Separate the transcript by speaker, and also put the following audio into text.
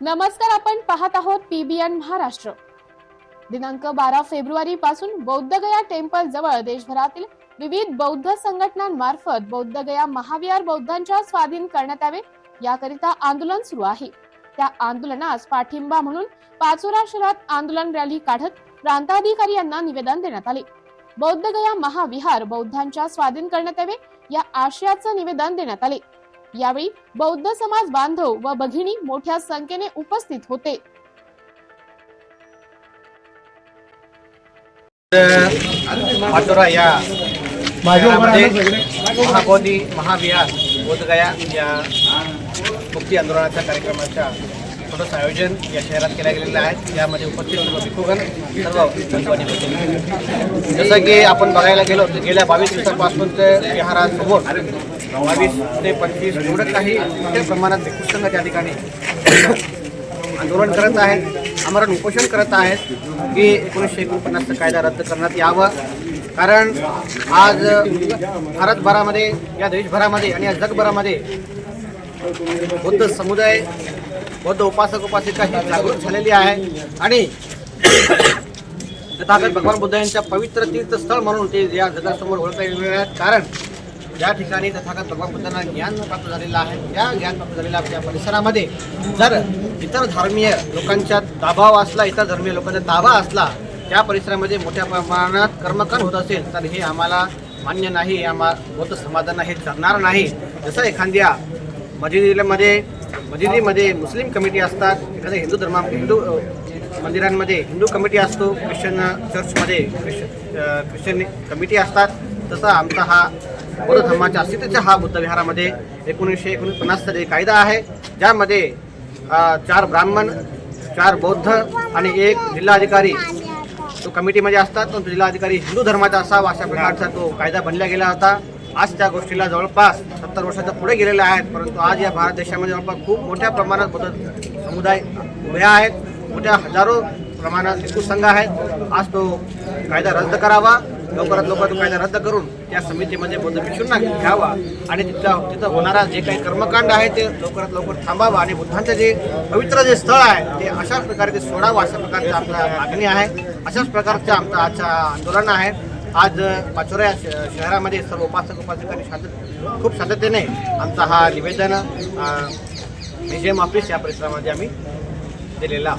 Speaker 1: नमस्कार आपण पाहत आहोत पीबीएन महाराष्ट्र. दिनांक बारा फेब्रुवारी पासून बौद्धगया टेम्पल जवळ देशभरातील विविध बौद्ध संघटनांमार्फत बौद्धगया महाविहार बौद्धांच्या स्वाधीन करण्यात यावे याकरिता आंदोलन सुरू आहे. त्या आंदोलनास पाठिंबा म्हणून पाचोरा शहरात आंदोलन रॅली काढत प्रांताधिकारी यांना निवेदन देण्यात आले. बौद्धगया महाविहार बौद्धांच्या स्वाधीन करण्यात यावे या आशयाचं निवेदन देण्यात आले. यावेळी बौद्ध समाज बांधव व भगिनी मोठ्या संख्येने उपस्थित होते.
Speaker 2: पाचोरा या महाबोधी महाविहार बोधगया या मुक्ती आंदोलनाच्या कार्यक्रमाच्या छोटंसं आयोजन या शहरात केलं गेलेलं आहे. यामध्ये उपस्थित सर्व भिक्षुगण सर्व जसं की आपण बघायला गेलो तर गेल्या बावीस दिवसापासून ते विहारासमोर बावीस ते पंचवीस एवढं काही मोठ्या प्रमाणात भिक्षुसंघ त्या ठिकाणी आंदोलन करत आहेत आमरण उपोषण करत आहेत की एकोणीसशे एकोणपन्नासचा कायदा रद्द करण्यात यावं. कारण आज भारतभरामध्ये या देशभरामध्ये आणि या जगभरामध्ये बौद्ध समुदाय बौद्ध उपासक उपासिका ही जागृत झालेली आहे. आणि तथागत भगवान बुद्ध यांच्या पवित्र तीर्थस्थळ म्हणून ते या जगासमोर ओळखता येणार आहेत. कारण या ठिकाणी तथागत भगवान बुद्धांना ज्ञान प्राप्त झालेलं आहे. या ज्ञान प्राप्त झालेल्या त्या परिसरामध्ये जर इतर धर्मीय लोकांच्या दाबाव असला इतर धर्मीय लोकांचा ताबा असला त्या परिसरामध्ये मोठ्या प्रमाणात कर्मकांड होत असेल तर हे आम्हाला मान्य नाही. आम्हाला आम्हा बौद्ध समाजांना हे चालणार नाही. जसं एखाद्या मस्जिदीमध्ये म्हणजे मजिदीमध्ये म्हणजे मुस्लिम कमिटी असतात एखाद्या हिंदू धर्मा हिंदू मंदिरांमध्ये हिंदू कमिटी असतो ख्रिश्चन चर्चमध्ये ख्रिश्चन ख्रिश्चन कमिटी असतात. तसा आमचा हा बौद्ध धर्माच्या अस्तित्वाच्या हा बुद्ध विहारामध्ये एकोणीसशे एकोणपन्नासचा जे कायदा आहे. ज्यामध्ये चार ब्राह्मण चार बौद्ध आणि एक जिल्हाधिकारी तो कमिटीमध्ये असतात. तो जिल्हाधिकारी हिंदू धर्माचा असावा अशा प्रकारचा तो कायदा बनला गेला होता. आज त्या गोष्टीला जवळपास सत्तर वर्षाच्या पुढे गेलेल्या आहेत परंतु आज या भारत देशामध्ये जवळपास खूप मोठ्या प्रमाणात बदल समुदाय उभे आहेत. मोठ्या हजारो प्रमाणात हिंदू संघ आहेत. आज तो कायदा रद्द करावा. लवकरात लवकर तो कायदा रद्द करून त्या समितीमध्ये बौद्ध भिक्षूंना घ्यावा आणि तिथं तिथं होणारा जे काही कर्मकांड आहे ते लवकरात लवकर थांबावं आणि बुद्धांचं जे पवित्र जे स्थळ आहे ते अशाच प्रकारे ते सोडावं अशा प्रकारची आमचा मागणी आहे. अशाच प्रकारचं आमचं आजचं आंदोलन आहे. आज पाचोरा या श- शहरामध्ये सर्व उपासक उपासकांनी शांत खूप शांततेने आमचा हा निवेदन म्युझियम ऑफिस या परिसरामध्ये आम्ही दिलेला